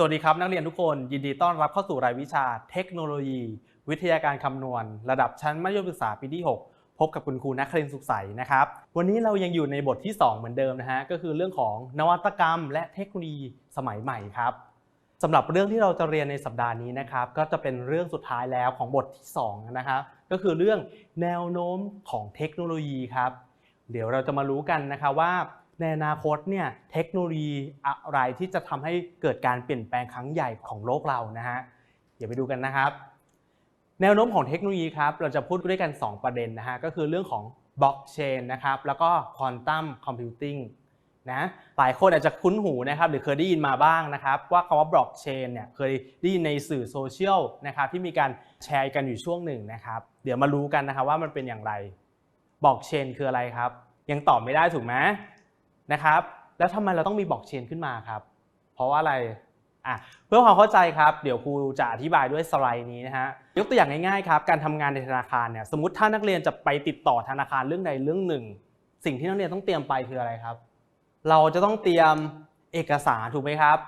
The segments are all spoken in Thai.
สวัสดีครับ นักเรียนทุกคนยินดีต้อนรับเข้าสู่รายวิชาเทคโนโลยี วิทยาการคำนวณ ระดับชั้นมัธยมศึกษาปีที่ 6 พบกับคุณครูนักเรียนสุขใสนะครับ วันนี้เรายังอยู่ในบทที่ 2 เหมือนเดิมนะฮะก็คือเรื่องของนวัตกรรม และเทคโนโลยีสมัยใหม่ครับสำหรับเรื่องที่เราจะเรียนในสัปดาห์นี้นะครับก็จะเป็นเรื่องสุดท้ายแล้วของบทที่2นะครับก็คือเรื่องแนวโน้มของเทคโนโลยีครับเดี๋ยวเราจะมารู้กันนะคะว่า ในอนาคตเนี่ยเทคโนโลยีอะไรที่จะทำให้เกิดการเปลี่ยนแปลงครั้งใหญ่ของโลกเรานะฮะเดี๋ยวไปดูกันนะครับ แนวโน้มของเทคโนโลยีครับเราจะพูดด้วยกัน 2 ประเด็นนะฮะก็คือเรื่องของบล็อกเชนนะครับแล้วก็ควอนตัมคอมพิวติ้งนะหลายคนอาจจะคุ้นหูนะครับหรือเคยได้ยินมาบ้างนะครับว่าคำว่าบล็อกเชนเนี่ยเคยได้ยินในสื่อโซเชียลนะครับที่มีการแชร์กันอยู่ช่วงหนึ่งนะครับเดี๋ยวมารู้กันนะครับว่ามันเป็นอย่างไรบล็อกเชนคืออะไรครับ ยังตอบไม่ได้ถูกไหม นะครับ แล้วทำไมเราต้องมีบล็อกเชนขึ้นมาครับ เพราะว่าอะไรอะเพื่อความเข้าใจครับ เดี๋ยวครูจะอธิบายด้วยสไลด์นี้นะฮะยกตัวอย่างง่ายๆครับ การทำงานในธนาคารเนี่ยสมมติถ้านักเรียนจะไปติดต่อธนาคารเรื่องใดเรื่องหนึ่ง สิ่งที่นักเรียนต้องเตรียมไปคืออะไรครับ เราจะต้องเตรียมเอกสารถูกไหมครับ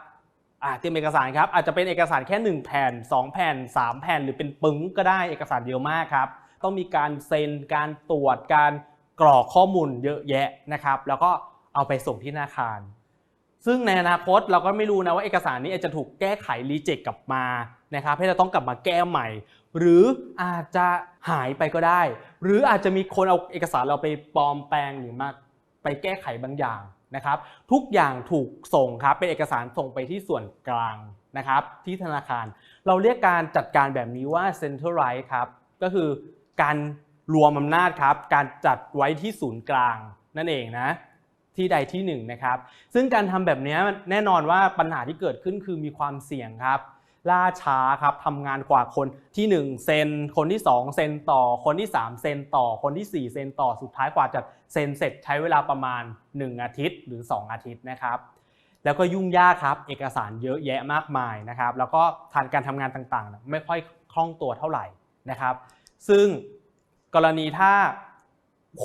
อ่าเตรียมเอกสารครับอาจจะเป็นเอกสารแค่ 1 แผ่น 2 แผ่น 3 แผ่น หรือเป็นปึ้งก็ได้เอกสารเยอะมากครับ ต้องมีการเซ็นการตรวจการกรอกข้อมูลเยอะแยะนะครับ แล้วก็ เอาไปส่งที่ธนาคาร ซึ่งในอนาคตเราก็ไม่รู้นะว่าเอกสารนี้อาจจะถูกแก้ไขรีเจ็คกลับมานะครับให้เราต้องกลับมาแก้ใหม่ หรืออาจจะหายไปก็ได้ หรืออาจจะมีคนเอาเอกสารเราไปปลอมแปลงหรือมาไปแก้ไขบางอย่างนะครับ ทุกอย่างถูกส่งครับเป็นเอกสารส่งไปที่ส่วนกลางนะครับที่ธนาคาร เราเรียกการจัดการแบบนี้ว่า centralize ครับก็คือการรวมอำนาจครับ การจัดไว้ที่ศูนย์กลางนั่นเองนะ ที่ใดที่หนึ่งนะครับ ซึ่งการทำแบบนี้แน่นอนว่าปัญหาที่เกิดขึ้นคือมีความเสี่ยงครับล่าช้าครับทำงานกว่าคนที่ 1 เซน คนที่ 2 เซนต่อ คนที่ 3 เซนต่อ คนที่ 4 เซนต่อ สุดท้ายกว่าจะเซนเสร็จใช้เวลาประมาณ 1 อาทิตย์ หรือ 2 อาทิตย์นะครับ แล้วก็ยุ่งยากครับ เอกสารเยอะแยะมากมายนะครับ แล้วก็ทางการทำงานต่างๆ ไม่ค่อยคล่องตัวเท่าไหร่นะครับ ซึ่งกรณีถ้า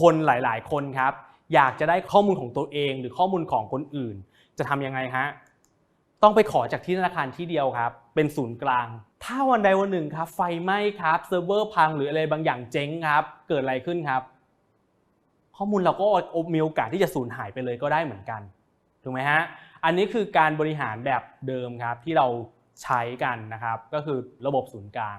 คนหลาย ๆ คนครับ อยากจะได้ข้อมูลของตัวเอง หรือข้อมูลของคนอื่น จะทำยังไงฮะต้องไปขอจากที่ธนาคารที่เดียวครับ เป็นศูนย์กลาง ถ้าวันใดวันหนึ่งครับ ไฟไหม้ครับเซิร์ฟเวอร์พังหรืออะไรบางอย่างเจ๊งครับ เกิดอะไรขึ้นครับ ข้อมูลเราก็มีโอกาสที่จะสูญหายไปเลยก็ได้เหมือนกันถูกไหมฮะอันนี้คือการบริหารแบบเดิมครับที่เราใช้กันนะครับ ก็คือระบบศูนย์กลาง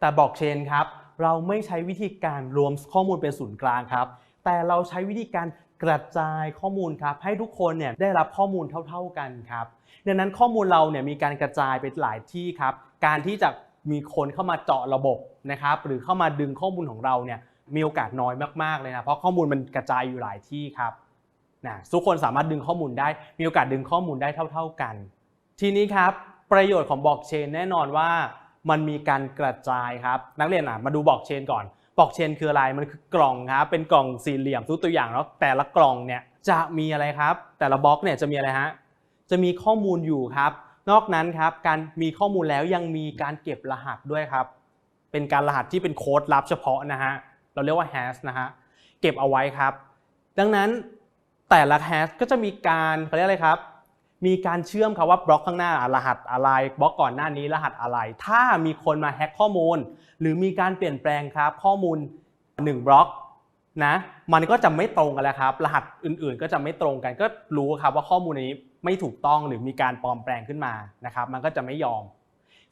แต่บล็อกเชนครับเราไม่ใช้วิธีการรวมข้อมูลเป็นศูนย์กลางครับ แต่เราใช้วิธีการกระจายข้อมูลครับให้ทุกคนเนี่ยได้รับข้อมูลเท่า ๆกันครับดังนั้นข้อมูลเราเนี่ยมีการกระจายไปหลายที่ครับ การที่จะมีคนเข้ามาเจาะระบบนะครับหรือเข้ามาดึงข้อมูลของเราเนี่ยมีโอกาสน้อยมากๆเลยนะเพราะข้อมูลมันกระจายอยู่หลายที่ครับนะทุกคนสามารถดึงข้อมูลได้ มีโอกาสดึงข้อมูลได้เท่า ๆกัน ทีนี้ครับประโยชน์ของบล็อกเชนแน่นอนว่ามันมีการกระจายครับ นักเรียนอะมาดูบล็อกเชนก่อน บล็อกเชนคืออะไรมันคือกล่องครับเป็นกล่องสี่เหลี่ยมทุกตัวอย่างแล้วแต่ละกล่องเนี่ยจะมีอะไรครับ แต่ละบล็อกเนี่ยจะมีอะไรฮะจะมีข้อมูลอยู่ครับ นอกนั้นครับการมีข้อมูลแล้วยังมีการเก็บรหัสด้วยครับ เป็นการรหัสที่เป็นโค้ดลับเฉพาะนะฮะเราเรียกว่า hash นะฮะเก็บเอาไว้ครับ ดังนั้นแต่ละ hash ก็จะมีการเขาเรียกอะไรครับ มีการเชื่อมครับว่าบล็อกข้างหน้ารหัสอะไรบล็อกก่อนหน้านี้รหัสอะไร ถ้ามีคนมาแฮ็กข้อมูล หรือมีการเปลี่ยนแปลงครับข้อมูล 1 บล็อกนะมันก็จะไม่ตรงกันแล้วครับ รหัสอื่นๆ ก็จะไม่ตรงกัน ก็รู้ครับว่าข้อมูลนี้ไม่ถูกต้องหรือมีการปลอมแปลงขึ้นมานะครับมันก็จะไม่ยอม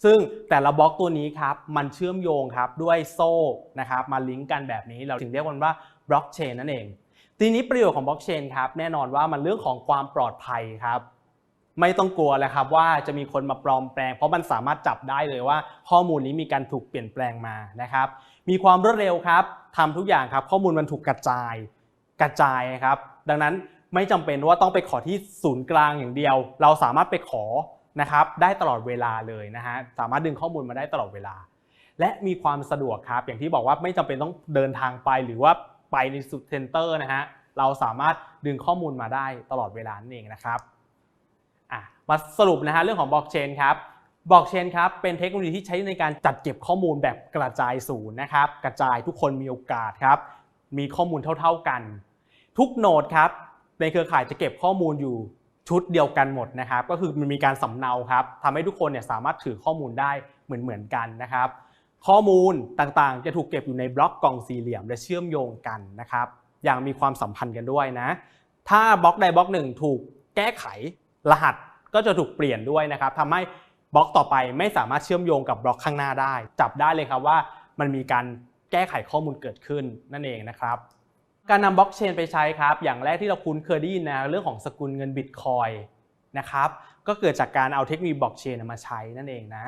ซึ่งแต่ละบล็อกตัวนี้ครับมันเชื่อมโยงครับด้วยโซ่นะครับมาลิงก์กันแบบนี้เราถึงเรียกมันว่าบล็อกเชนนั่นเองทีนี้ประโยชน์ของบล็อกเชนครับแน่นอนว่ามันเรื่องของความปลอดภัยครับ ไม่ต้องกลัวเลยครับว่าจะมีคนมาปลอมแปลง เพราะมันสามารถจับได้เลยว่า ข้อมูลนี้มีการถูกเปลี่ยนแปลงมานะครับ มีความรวดเร็วครับทำทุกอย่างครับข้อมูลมันถูกกระจาย กระจายครับ ดังนั้นไม่จำเป็นว่าต้องไปขอที่ศูนย์กลางอย่างเดียว เราสามารถไปขอนะครับได้ตลอดเวลาเลยนะฮะสามารถดึงข้อมูลมาได้ตลอดเวลา และมีความสะดวกครับ อย่างที่บอกว่าไม่จำเป็นต้องเดินทางไปหรือว่าไปในสุดเซ็นเตอร์นะฮะเราสามารถดึงข้อมูลมาได้ตลอดเวลานั่นเองนะครับ อะมาสรุปนะฮะเรื่องของบล็อกเชนครับบล็อกเชนครับเป็นเทคโนโลยีที่ใช้ในการจัดเก็บข้อมูลแบบกระจายศูนย์นะครับ กระจายทุกคนมีโอกาสครับ มีข้อมูลเท่า ๆกัน ทุกโนดครับในเครือข่ายจะเก็บข้อมูลอยู่ชุดเดียวกันหมดนะครับ ก็คือมันมีการสำเนาครับทำให้ทุกคนเนี่ยสามารถถือข้อมูลได้เหมือนเหมือนๆกันนะครับ ข้อมูลต่างๆ จะถูกเก็บอยู่ในบล็อกกล่องสี่เหลี่ยม และเชื่อมโยงกันนะครับ อย่างมีความสัมพันธ์กันด้วยนะ ถ้าบล็อกใดบล็อกหนึ่งถูกแก้ไข รหัสก็จะถูกเปลี่ยนด้วยนะครับทำให้บล็อกต่อไปไม่สามารถเชื่อมโยงกับบล็อกข้างหน้าได้ จับได้เลยครับว่ามันมีการแก้ไขข้อมูลเกิดขึ้นนั่นเองนะครับการนำบล็อกเชนไปใช้ครับ อย่างแรกที่เราคุ้นเคยได้ยินนะเรื่องของสกุลเงินบิตคอยนะครับก็เกิดจากการเอาเทคโนโลยีบล็อกเชนมาใช้นั่นเองนะ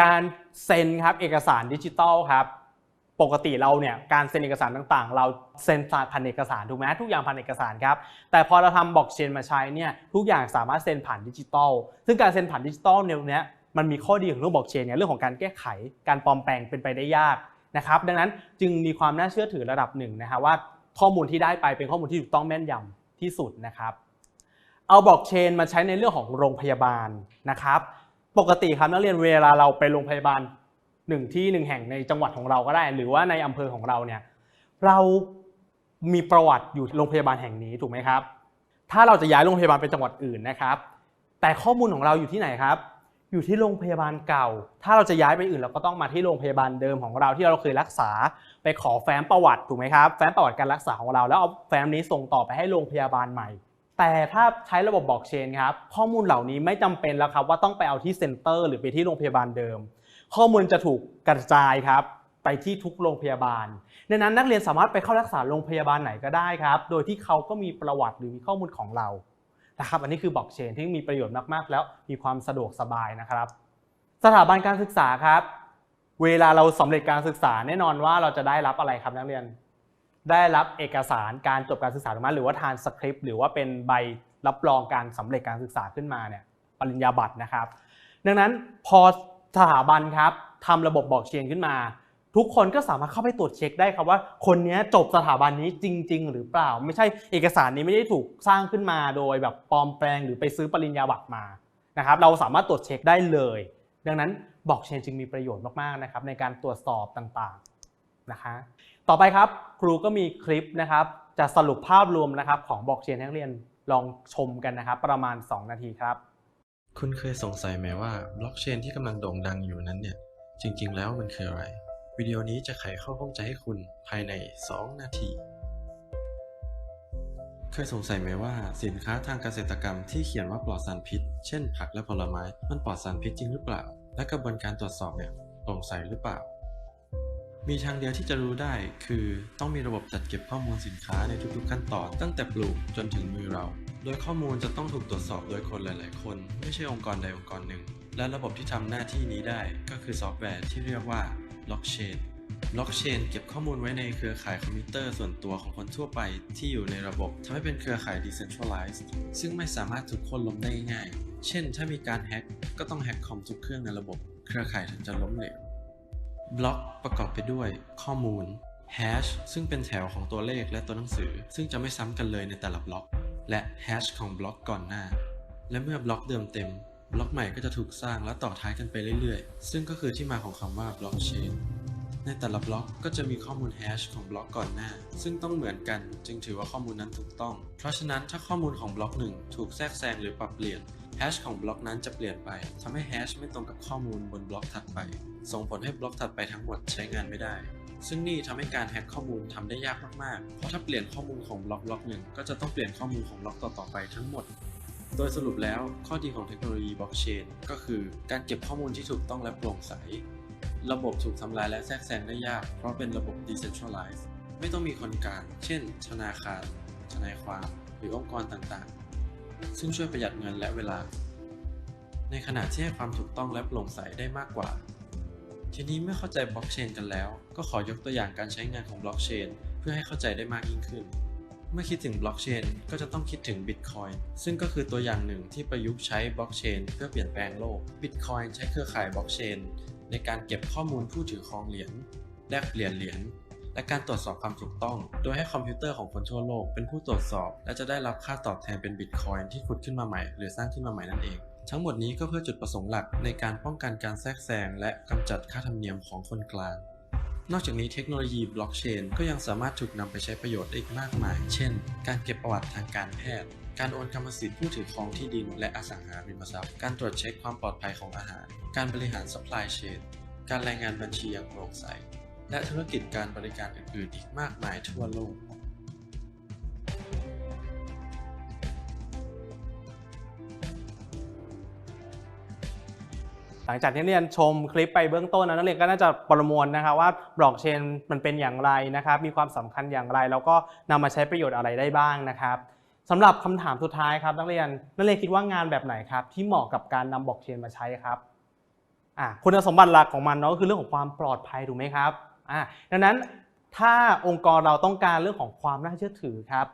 การเซ็นครับเอกสารดิจิทัลครับ ปกติเราเนี่ยการเซ็นเอกสารต่างๆ เราเซ็นผ่านเอกสารถูกไหมทุกอย่างผ่านเอกสารครับแต่พอเราทำบล็อกเชนมาใช้เนี่ยทุกอย่างสามารถเซ็นผ่านดิจิทัลซึ่งการเซ็นผ่านดิจิทัลเนี่ยมันมีข้อดีของเรื่องบล็อกเชนเนี่ยเรื่องของการแก้ไขการปลอมแปลงเป็นไปได้ยากนะครับดังนั้นจึงมีความน่าเชื่อถือระดับหนึ่งนะฮะว่าข้อมูลที่ได้ไปเป็นข้อมูลที่ถูกต้องแม่นยำที่สุดนะครับเอาบล็อกเชนมาใช้ในเรื่องของโรงพยาบาลนะครับปกติครับนักเรียนเวลาเราไปโรงพยาบาล หนึ่งที่หนึ่งแห่งในจังหวัดของเราก็ได้ หรือว่าในอำเภอของเราเนี่ยเรามีประวัติอยู่โรงพยาบาลแห่งนี้ถูกไหมครับ ถ้าเราจะย้ายโรงพยาบาลไปจังหวัดอื่นนะครับ แต่ข้อมูลของเราอยู่ที่ไหนครับ อยู่ที่โรงพยาบาลเก่า ถ้าเราจะย้ายไปอื่นเราก็ต้องมาที่โรงพยาบาลเดิมของเราที่เราเคยรักษา ไปขอแฟ้มประวัติถูกไหมครับ แฟ้มประวัติการรักษาของเรา แล้วเอาแฟ้มนี้ส่งต่อไปให้โรงพยาบาลใหม่ แต่ถ้าใช้ระบบบล็อกเชนครับ ข้อมูลเหล่านี้ไม่จำเป็นแล้วครับว่าต้องไปเอาที่เซ็นเตอร์หรือไปที่โรงพยาบาลเดิม ข้อมูลจะถูกกระจายครับไปที่ทุกโรงพยาบาลดังนั้นนักเรียนสามารถไปเข้ารักษาโรงพยาบาลไหนก็ได้ครับ โดยที่เขาก็มีประวัติหรือมีข้อมูลของเรานะครับ อันนี้คือบล็อกเชนที่มีประโยชน์มากๆ แล้วมีความสะดวกสบายนะครับ สถาบันการศึกษาครับ เวลาเราสำเร็จการศึกษาแน่นอนว่าเราจะได้รับอะไรครับนักเรียน ได้รับเอกสารการจบการศึกษาถูกไหมหรือว่าทานสคริปต์หรือว่าเป็นใบรับรองการสำเร็จการศึกษาขึ้นมาเนี่ยปริญญาบัตรนะครับ ดังนั้นพอ สถาบันครับทำระบบบอกเชนขึ้นมา ทุกคนก็สามารถเข้าไปตรวจเช็คได้ครับว่า คนนี้จบสถาบันนี้จริง ๆ หรือเปล่า ไม่ใช่เอกสารนี้ไม่ได้ถูกสร้างขึ้นมาโดยแบบปลอมแปลงหรือไปซื้อปริญญาบัตรมานะครับเราสามารถตรวจเช็คได้เลย ดังนั้นบอกเชนจึงมีประโยชน์มากๆนะครับในการตรวจสอบต่างๆนะคะต่อไปครับครูก็มีคลิปนะครับจะสรุปภาพรวมนะครับของบอกเชนให้นักเรียนลองชมกันนะครับประมาณ 2 นาทีครับ คุณเคยสงสัยไหมว่าบล็อกเชนที่กำลังโด่งดังอยู่นั้นเนี่ย จริง ๆ แล้วมันคืออะไร วิดีโอนี้จะไขข้อข้องใจให้คุณภายใน 2 นาที เคยสงสัยไหมว่าสินค้าทางเกษตรกรรมที่เขียนว่าปลอดสารพิษ เช่น ผักและผลไม้ มันปลอดสารพิษจริงหรือเปล่า และกระบวนการตรวจสอบเนี่ยโปร่งใสหรือเปล่า มีทางเดียวที่จะรู้ได้คือต้องมีระบบจัดเก็บข้อมูลสินค้าในทุกๆขั้นตอนตั้งแต่ปลูกจนถึงมือเรา โดยข้อมูลจะต้องถูกตรวจสอบโดยคนหลาย ๆ คน ไม่ใช่องค์กรใดองค์กรหนึ่ง และระบบที่ทำหน้าที่นี้ได้ก็คือซอฟต์แวร์ที่เรียกว่าบล็อกเชนบล็อกเชนเก็บข้อมูลไว้ในเครือข่ายคอมพิวเตอร์ส่วนตัวของคนทั่วไปที่อยู่ในระบบทำให้เป็นเครือข่าย decentralized ซึ่งไม่สามารถถูกคนล้มได้ง่าย เช่น ถ้ามีการแฮ็กก็ต้องแฮ็กคอมทุกเครื่องในระบบ เครือข่ายถึงจะล้มเหลวบล็อกประกอบไปด้วย ข้อมูล hash ซึ่งเป็นแถวของตัวเลขและตัวหนังสือ ซึ่งจะไม่ซ้ำกันเลยในแต่ละบล็อก และ hash ของบล็อกก่อนหน้า และเมื่อบล็อกเดิมเต็ม บล็อกใหม่ก็จะถูกสร้างและต่อท้ายกันไปเรื่อยๆ ซึ่งก็คือที่มาของคำว่าบล็อกเชนในแต่ละบล็อกก็จะมีข้อมูลแฮชของบล็อกก่อนหน้า ซึ่งต้องเหมือนกันจึงถือว่าข้อมูลนั้นถูกต้อง เพราะฉะนั้นถ้าข้อมูลของบล็อกหนึ่งถูกแทรกแซงหรือปรับเปลี่ยนแฮชของบล็อกนั้นจะเปลี่ยนไปทำให้แฮชไม่ตรงกับข้อมูลบนบล็อกถัดไป ส่งผลให้บล็อกถัดไปทั้งหมดใช้งานไม่ได้ ซึ่งนี่ทำให้การแฮ็กข้อมูลทำได้ยากมากๆ เพราะถ้าเปลี่ยนข้อมูลของบล็อกบล็อกหนึ่งก็จะต้องเปลี่ยนข้อมูลของบล็อกต่อๆไปทั้งหมด โดยสรุปแล้วข้อดีของเทคโนโลยีบล็อกเชนก็คือการเก็บข้อมูลที่ถูกต้องและโปร่งใส ระบบถูกทำลายและแทรกแซงได้ยาก เพราะเป็นระบบ decentralized ไม่ต้องมีคนกลาง เช่น ธนาคาร ทนายความ หรือองค์กรต่างๆ ซึ่งช่วยประหยัดเงินและเวลา ในขณะที่ให้ความถูกต้องและโปร่งใสได้มากกว่า ทีนี้เมื่อเข้าใจบล็อกเชนกันแล้ว ก็ขอยกตัวอย่างการใช้งานของบล็อกเชนเพื่อให้เข้าใจได้มากยิ่งขึ้น เมื่อคิดถึงบล็อกเชนก็จะต้องคิดถึง Bitcoin ซึ่งก็คือตัวอย่างหนึ่งที่ประยุกต์ใช้บล็อกเชนเพื่อเปลี่ยนแปลงโลก Bitcoin ใช้เครือข่ายบล็อกเชนในการเก็บข้อมูลผู้ถือครองเหรียญแลกเปลี่ยนเหรียญและการตรวจสอบความถูกต้อง โดยให้คอมพิวเตอร์ของคนทั่วโลกเป็นผู้ตรวจสอบ และจะได้รับค่าตอบแทนเป็นบิตคอยน์ที่ขุดขึ้นมาใหม่ หรือสร้างขึ้นมาใหม่นั่นเอง ทั้งหมดนี้ก็เพื่อจุดประสงค์หลักในการป้องกันการแทรกแซงและกำจัดค่าธรรมเนียมของคนกลาง นอกจากนี้เทคโนโลยีบล็อกเชนก็ยังสามารถถูกนำไปใช้ประโยชน์ได้อีกมากมาย เช่น การเก็บประวัติทางการแพทย์ การโอนกรรมสิทธิ์ผู้ถือครองที่ดินและอสังหาริมทรัพย์ การตรวจเช็คความปลอดภัยของอาหาร การบริหาร supply chain การรายงานบัญชีอย่างโปร่งใส และธุรกิจการบริการอื่นๆ อีกมากมายทั่วโลก ลังจากที่นักเรียนชมคลิปไปเบื้องต้นนะนักเรียนก็น่าจะประมวลนะครับว่าบล็อกเชนมันเป็นอย่างไรนะครับ มีความสำคัญอย่างไร แล้วก็นำมาใช้ประโยชน์อะไรได้บ้างนะครับสำหรับคำถามสุดท้ายครับนักเรียนนักเรียนคิดว่างานแบบไหนครับ ที่เหมาะกับการนำบล็อกเชนมาใช้ครับคุณสมบัติหลักของมันเนาะก็คือเรื่องของความปลอดภัยถูกไหมครับดังนั้นถ้าองค์กรเราต้องการเรื่องของความน่าเชื่อถือครับ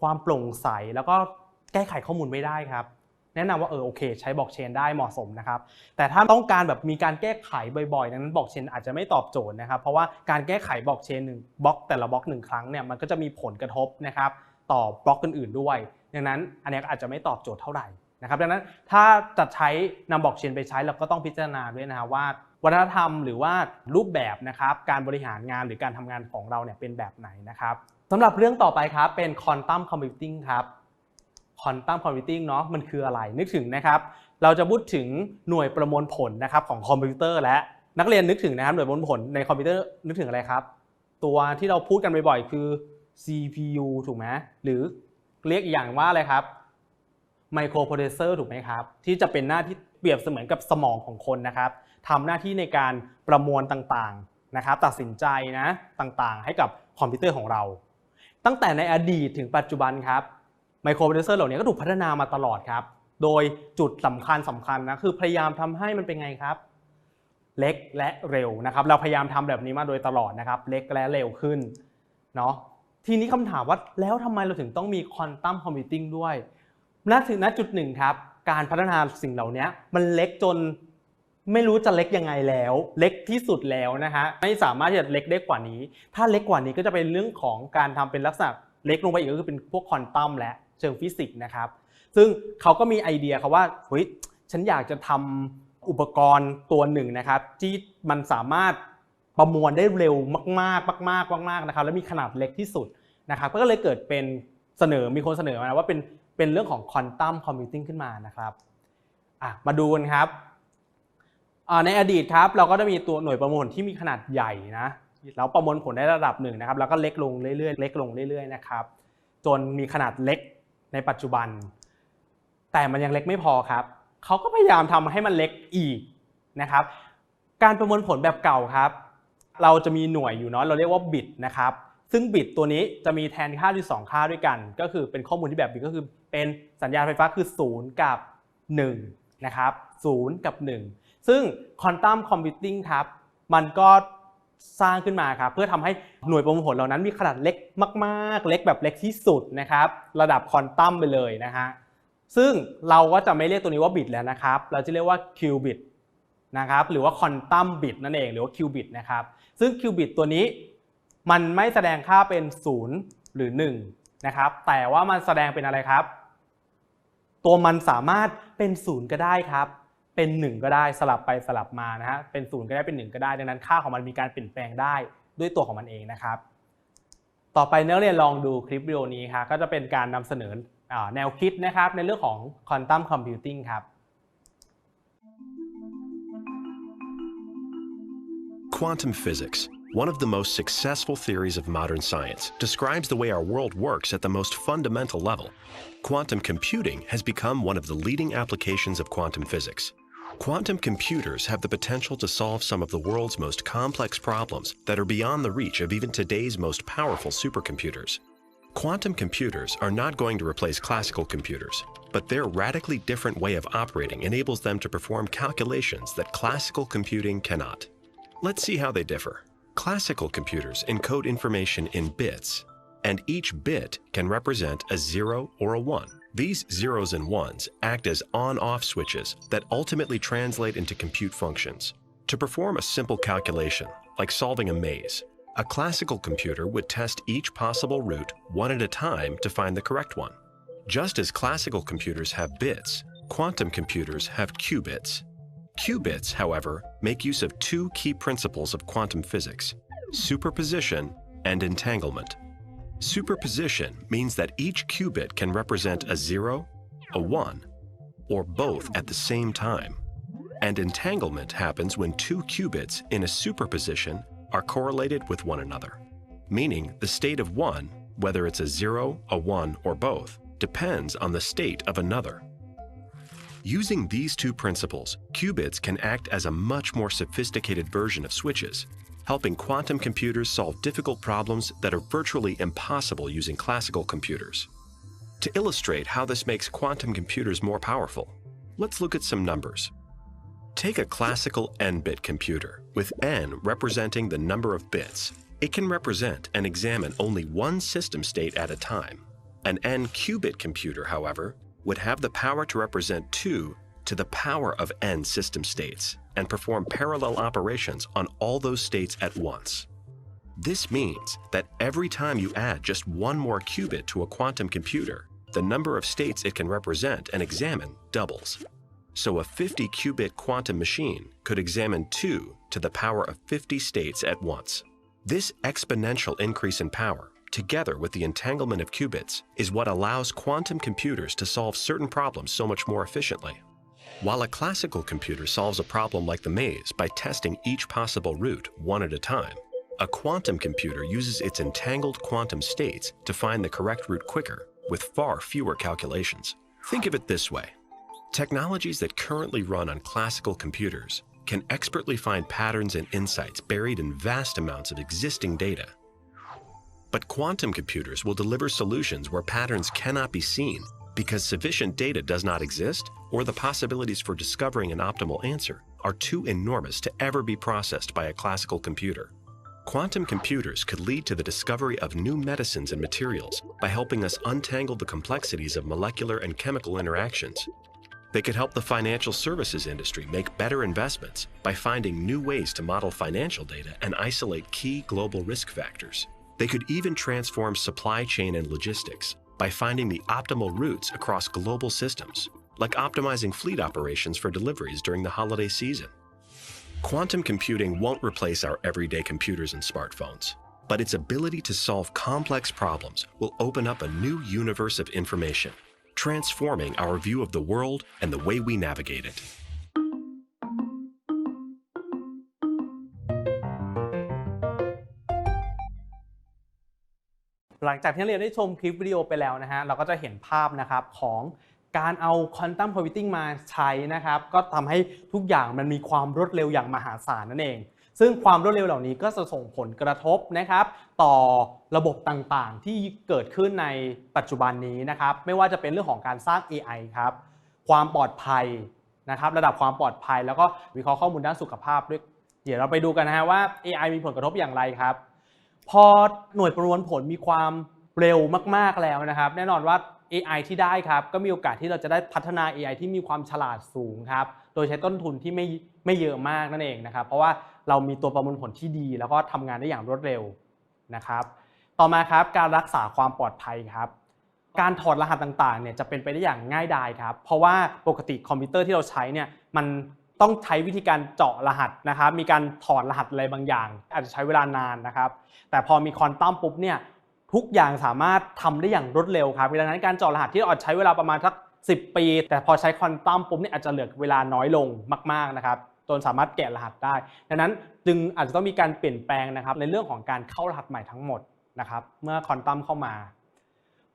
ความโปร่งใสแล้วก็แก้ไขข้อมูลไม่ได้ครับ แนะนำว่าเออโอเค ใช้บล็อกเชนได้เหมาะสมนะครับแต่ถ้าต้องการแบบมีการแก้ไขบ่อยๆนั้นบล็อกเชนอาจจะไม่ตอบโจทย์นะครับ เพราะว่าการแก้ไขบล็อกเชนหนึ่งบล็อกแต่ละบล็อกหนึ่งครั้งเนี่ยมันก็จะมีผลกระทบนะครับต่อบล็อกอื่นๆด้วย ดังนั้นอันนี้อาจจะไม่ตอบโจทย์เท่าไหร่นะครับดังนั้นถ้าจะใช้นำบล็อกเชนไปใช้เราก็ต้องพิจารณาด้วยนะครับว่าวัฒนธรรมหรือว่ารูปแบบนะครับการบริหารงานหรือการทำงานของเราเนี่ยเป็นแบบไหนนะครับสำหรับเรื่องต่อไปครับเป็น Quantum Computing ครับ Quantum Computing เนาะมันคืออะไรนึกถึงนะครับเราจะพูดถึงหน่วยประมวลผลนะครับของคอมพิวเตอร์ และนักเรียนนึกถึงนะครับหน่วยประมวลผลในคอมพิวเตอร์นึกถึงอะไรครับ ตัวที่เราพูดกันบ่อยๆคือ CPU ถูกไหมหรือเรียกอีกอย่างว่าอะไรครับ Microprocessor ถูกไหมครับที่จะเป็นหน้าที่เปรียบเสมือนกับสมองของคนนะครับทำหน้าที่ในการประมวลต่างๆนะครับ ตัดสินใจนะต่างๆ ให้กับคอมพิวเตอร์ของเรา ตั้งแต่ในอดีตถึงปัจจุบันครับ ไมโครโปรเซสเซอร์เหล่านี้ก็ถูกพัฒนามาตลอดครับ โดยจุดสำคัญสำคัญนะคือพยายามทำให้มันเป็นไงครับ เล็กและเร็วนะครับ เราพยายามทำแบบนี้มาโดยตลอดนะครับ เล็กและเร็วขึ้นเนาะทีนี้คำถามว่าแล้วทำไมเราถึงต้องมีควอนตัมคอมพิวติ้งด้วยณถึงณจุดหนึ่งครับ การพัฒนาสิ่งเหล่านี้มันเล็กจนไม่รู้จะเล็กยังไงแล้ว เล็กที่สุดแล้วนะฮะไม่สามารถจะเล็กได้กว่านี้ ถ้าเล็กกว่านี้ก็จะเป็นเรื่องของการทำเป็นลักษณะเล็กลงไปอีกก็คือเป็นพวกควอนตัมและ เชิงฟิสิกส์นะครับ ซึ่งเขาก็มีไอเดียครับว่าเฮ้ยฉันอยากจะทำอุปกรณ์ตัวหนึ่งนะครับ ที่มันสามารถประมวลได้เร็วมากๆมากๆมากๆนะครับ และมีขนาดเล็กที่สุดนะครับ ก็เลยเกิดเป็นเสนอมีคนเสนอมาว่าเป็นเป็นเรื่องของควอนตัมคอมพิวติ้งขึ้นมานะครับอะมาดูกันครับในอดีตครับเราก็จะมีตัวหน่วยประมวลผลที่มีขนาดใหญ่นะแล้วประมวลผลได้ระดับหนึ่งนะครับ แล้วก็เล็กลงเรื่อยๆเล็กลงเรื่อยๆนะครับ จนมีขนาดเล็ก ในปัจจุบัน แต่มันยังเล็กไม่พอครับเขาก็พยายามทำให้มันเล็กอีกนะครับ การประมวลผลแบบเก่าครับ เราจะมีหน่วยอยู่เนาะเราเรียกว่าบิตนะครับซึ่งบิตตัวนี้จะมีแทนค่าที่2ค่าด้วยกัน ก็คือเป็นข้อมูลที่แบบบิตก็คือเป็นสัญญาณไฟฟ้าคือ 0 กับ1นะครับ0กับ 1 ซึ่งควอนตัมคอมพิวติ้งครับ มันก็ สร้างขึ้นมาครับเพื่อทำให้หน่วยประมวลผลเหล่านั้นมีขนาดเล็กมาก ๆ เล็กแบบเล็กที่สุดนะครับ ระดับควอนตัมไปเลยนะฮะซึ่งเราก็จะไม่เรียกตัวนี้ว่าบิตแล้วนะครับ เราจะเรียกว่าคิวบิตนะครับหรือว่าควอนตัมบิตนั่นเองหรือว่าคิวบิตนะครับซึ่งคิวบิตตัวนี้มันไม่แสดงค่าเป็น 0 หรือ1นะครับแต่ว่ามันแสดงเป็นอะไรครับ ตัวมันสามารถเป็น 0 ก็ได้ครับ เป็น 1 ก็ได้สลับไปสลับมานะฮะเป็น0ก็ได้เป็น 1 ก็ได้ดังนั้นค่าของมันมีการเปลี่ยนแปลงได้ด้วยตัวของมันเองนะครับ ต่อไปนักเรียนลองดูคลิปวิดีโอนี้ครับก็จะเป็นการนำเสนอแนวคิดนะครับในเรื่องของควอนตัมคอมพิวติ้งครับ Quantum physics, one of the most successful theories of modern science, describes the way our world works at the most fundamental level. Quantum computing has become one of the leading applications of quantum physics. Quantum computers have the potential to solve some of the world's most complex problems that are beyond the reach of even today's most powerful supercomputers. Quantum computers are not going to replace classical computers, but their radically different way of operating enables them to perform calculations that classical computing cannot. Let's see how they differ. Classical computers encode information in bits, and each bit can represent a 0 or a 1. These zeros and ones act as on off switches that ultimately translate into compute functions. To perform a simple calculation, like solving a maze, a classical computer would test each possible route one at a time to find the correct one. Just as classical computers have bits, quantum computers have qubits. Qubits, however, make use of two key principles of quantum physics superposition and entanglement. Superposition means that each qubit can represent a 0, a 1, or both at the same time. And entanglement happens when two qubits in a superposition are correlated with one another, meaning the state of one, whether it's a 0, a 1, or both, depends on the state of another. Using these two principles, qubits can act as a much more sophisticated version of switches, helping quantum computers solve difficult problems that are virtually impossible using classical computers. To illustrate how this makes quantum computers more powerful, let's look at some numbers. Take a classical n-bit computer, with n representing the number of bits. It can represent and examine only one system state at a time. An n-qubit computer, however, would have the power to represent 2 to the power of n system states and perform parallel operations on all those states at once. This means that every time you add just one more qubit to a quantum computer, the number of states it can represent and examine doubles. So a 50 qubit quantum machine could examine 2 to the power of 50 states at once. This exponential increase in power, together with the entanglement of qubits, is what allows quantum computers to solve certain problems so much more efficiently. While a classical computer solves a problem like the maze by testing each possible route one at a time, a quantum computer uses its entangled quantum states to find the correct route quicker with far fewer calculations. Think of it this way. Technologies that currently run on classical computers can expertly find patterns and insights buried in vast amounts of existing data. But quantum computers will deliver solutions where patterns cannot be seen because sufficient data does not exist or the possibilities for discovering an optimal answer are too enormous to ever be processed by a classical computer. Quantum computers could lead to the discovery of new medicines and materials by helping us untangle the complexities of molecular and chemical interactions. They could help the financial services industry make better investments by finding new ways to model financial data and isolate key global risk factors. They could even transform supply chain and logistics by finding the optimal routes across global systems, like optimizing fleet operations for deliveries during the holiday season. Quantum computing won't replace our everyday computers and smartphones, but its ability to solve complex problems will open up a new universe of information, transforming our view of the world and the way we navigate it. หลังจากที่นักเรียนได้ชมคลิปวิดีโอไปแล้วนะฮะเราก็จะเห็นภาพนะครับของ การเอาควอนตัมคอมพิวติ้งมาใช้นะครับ ก็ทำให้ทุกอย่างมันมีความรวดเร็วอย่างมหาศาลนั่นเอง ซึ่งความรวดเร็วเหล่านี้ก็จะส่งผลกระทบนะครับ ต่อระบบต่างๆ ที่เกิดขึ้นในปัจจุบันนี้นะครับ ไม่ว่าจะเป็นเรื่องของการสร้าง AI ครับ ความปลอดภัยนะครับระดับความปลอดภัย แล้วก็วิเคราะห์ข้อมูลด้านสุขภาพด้วย เดี๋ยวเราไปดูกันนะฮะว่า AI มีผลกระทบอย่างไรครับ พอหน่วยประมวลผลมีความเร็วมาก ๆแล้วนะครับ แน่นอนว่า AI ที่ได้ครับก็มีโอกาสที่เราจะได้พัฒนา AI ที่มีความฉลาดสูงครับโดยใช้ต้นทุนที่ไม่ไม่เยอะมากนั่นเองนะครับ เพราะว่าเรามีตัวประมวลผลที่ดี แล้วก็ทำงานได้อย่างรวดเร็วนะครับ ต่อมาครับการรักษาความปลอดภัยครับ การถอดรหัสต่างๆเนี่ยจะเป็นไปได้อย่างง่ายดายครับ เพราะว่าปกติคอมพิวเตอร์ที่เราใช้เนี่ยมันต้องใช้วิธีการเจาะรหัสนะครับ มีการถอดรหัสอะไรบางอย่าง อาจจะใช้เวลานานนะครับ แต่พอมีควอนตัมปุ๊บเนี่ย ทุกอย่างสามารถทำได้อย่างรวดเร็วครับดังนั้นการเจาะรหัสที่อาจใช้เวลาประมาณสัก 10 ปี แต่พอใช้ควอนตัมปุ๊บเนี่ยอาจจะเหลือเวลาน้อยลงมากๆนะครับจนสามารถแกะรหัสได้ ดังนั้นจึงอาจจะต้องมีการเปลี่ยนแปลงนะครับในเรื่องของการเข้ารหัสใหม่ทั้งหมดนะครับเมื่อควอนตัมเข้ามา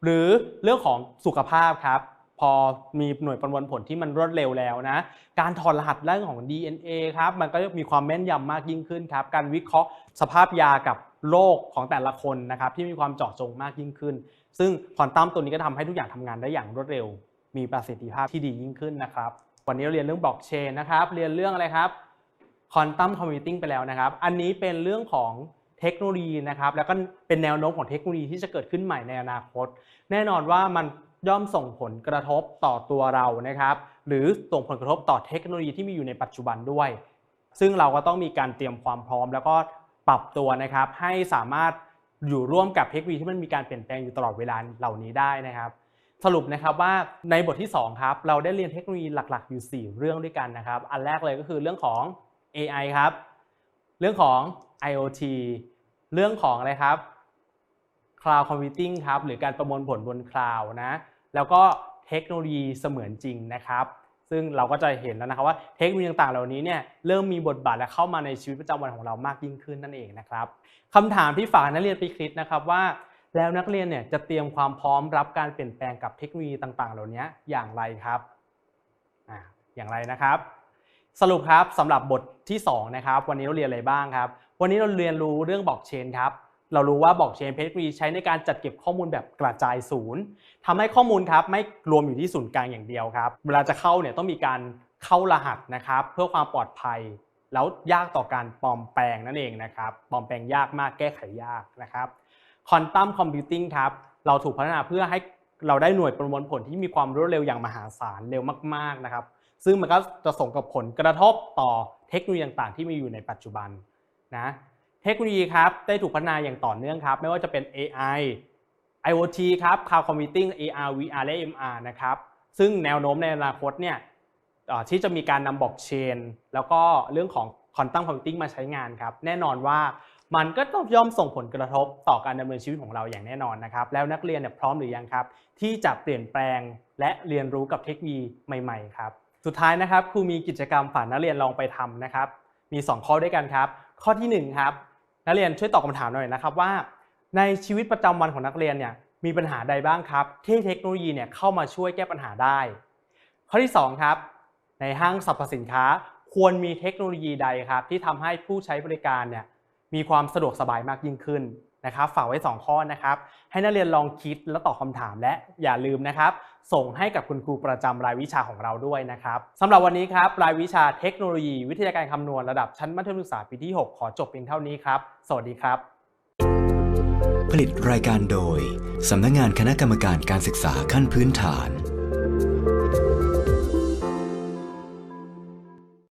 หรือเรื่องของสุขภาพครับพอมีหน่วยประมวลผลที่มันรวดเร็วแล้วนะ การถอดรหัสเรื่องของ DNA ครับ มันก็มีความแม่นยำมากยิ่งขึ้นครับ การวิเคราะห์สภาพยากับ โรคของแต่ละคนนะครับที่มีความเจาะจงมากยิ่งขึ้น ซึ่งควอนตัมตัวนี้ก็ทำให้ทุกอย่างทำงานได้อย่างรวดเร็ว มีประสิทธิภาพที่ดียิ่งขึ้นนะครับ วันนี้เราเรียนเรื่องบล็อกเชนนะครับเรียนเรื่องอะไรครับควอนตัมคอมพิวติ้งไปแล้วนะครับ อันนี้เป็นเรื่องของเทคโนโลยีนะครับแล้วก็เป็นแนวโน้มของเทคโนโลยีที่จะเกิดขึ้นใหม่ในอนาคต แน่นอนว่ามันย่อมส่งผลกระทบต่อตัวเรานะครับ หรือส่งผลกระทบต่อเทคโนโลยีที่มีอยู่ในปัจจุบันด้วย ซึ่งเราก็ต้องมีการเตรียมความพร้อม แล้วก็ ปรับตัวนะครับให้สามารถอยู่ร่วมกับเทคโนโลยีที่มันมีการเปลี่ยนแปลงอยู่ตลอดเวลาเหล่านี้ได้นะครับ สรุปนะครับว่าในบทที่2ครับเราได้เรียนเทคโนโลยีหลักๆ อยู่ 4 เรื่องด้วยกันนะครับ อันแรกเลยก็คือเรื่องของ AI ครับ เรื่องของ IoT เรื่องของอะไรครับ Cloud Computing ครับหรือการประมวลผลบนคลาวนะแล้วก็เทคโนโลยีเสมือนจริงนะครับ ซึ่งเราก็จะเห็นแล้วนะครับว่าเทคโนโลยีต่างๆ เหล่านี้เนี่ยเริ่มมีบทบาทและเข้ามาในชีวิตประจำวันของเรามากยิ่งขึ้นนั่นเองนะครับคำถามที่ฝากนักเรียนไปคิดนะครับว่า แล้วนักเรียนเนี่ยจะเตรียมความพร้อมรับการเปลี่ยนแปลงกับเทคโนโลยีต่าง ๆ เหล่านี้อย่างไรครับอ่าอย่างไรนะครับ สรุปครับสำหรับบทที่2นะครับวันนี้เราเรียนอะไรบ้างครับ วันนี้เราเรียนรู้เรื่องบล็อกเชนครับ เรารู้ว่าบล็อกเชนเทคโนโลยีใช้ในการจัดเก็บข้อมูลแบบกระจายศูนย์ทำให้ข้อมูลครับไม่รวมอยู่ที่ศูนย์กลางอย่างเดียวครับ เวลาจะเข้าเนี่ยต้องมีการเข้ารหัสนะครับ เพื่อความปลอดภัย แล้วยากต่อการปลอมแปลงนั่นเองนะครับปลอมแปลงยากมากแก้ไขยากนะครับคอนตัมคอมพิวติ้งครับเราถูกพัฒนาเพื่อให้เราได้หน่วยประมวลผลที่มีความรวดเร็วอย่างมหาศาลเร็วมากๆนะครับ ซึ่งมันก็จะส่งกับผลกระทบต่อเทคโนโลยีต่างๆ ที่มีอยู่ในปัจจุบันนะ เทคโนโลยีครับได้ถูกพัฒนาอย่างต่อเนื่องครับ ไม่ว่าจะเป็น AI IoT ครับ Cloud Computing AR VR และ MR นะครับ ซึ่งแนวโน้มในอนาคตเนี่ยที่จะมีการนำบล็อกเชนแล้วก็เรื่องของคอนตัมคอมพิวติ้งมาใช้งานครับ แน่นอนว่ามันก็ต้องย่อมส่งผลกระทบต่อการดำเนินชีวิตของเราอย่างแน่นอนนะครับ แล้วนักเรียนเนี่ยพร้อมหรือยังครับ ที่จะเปลี่ยนแปลงและเรียนรู้กับเทคโนโลยีใหม่ๆครับ สุดท้ายนะครับครูมีกิจกรรมฝากนักเรียนลองไปทำนะครับ มี 2 ข้อด้วยกันครับ ข้อทีหนึ่1ครับ นักเรียนช่วยตอบคำถามหน่อยนะครับว่า ในชีวิตประจำวันของนักเรียนเนี่ยมีปัญหาใดบ้างครับ ที่เทคโนโลยีเนี่ยเข้ามาช่วยแก้ปัญหาได้ ข้อที่ 2 ครับ ในห้างสรรพสินค้าควรมีเทคโนโลยีใดครับ ที่ทำให้ผู้ใช้บริการเนี่ยมีความสะดวกสบายมากยิ่งขึ้นนะครับฝากไว้ 2 ข้อนะครับ ให้นักเรียนลองคิดและตอบคำถามและอย่าลืมนะครับ ส่งให้กับคุณครูประจำรายวิชาของเราด้วยนะครับสำหรับวันนี้ครับรายวิชาเทคโนโลยี วิทยาการคำนวณระดับชั้นมัธยมศึกษาปีที่ 6 ขอจบเพียงเท่านี้ครับ สวัสดีครับ ผลิตรายการโดยสำนักงานคณะกรรมการการศึกษาขั้นพื้นฐาน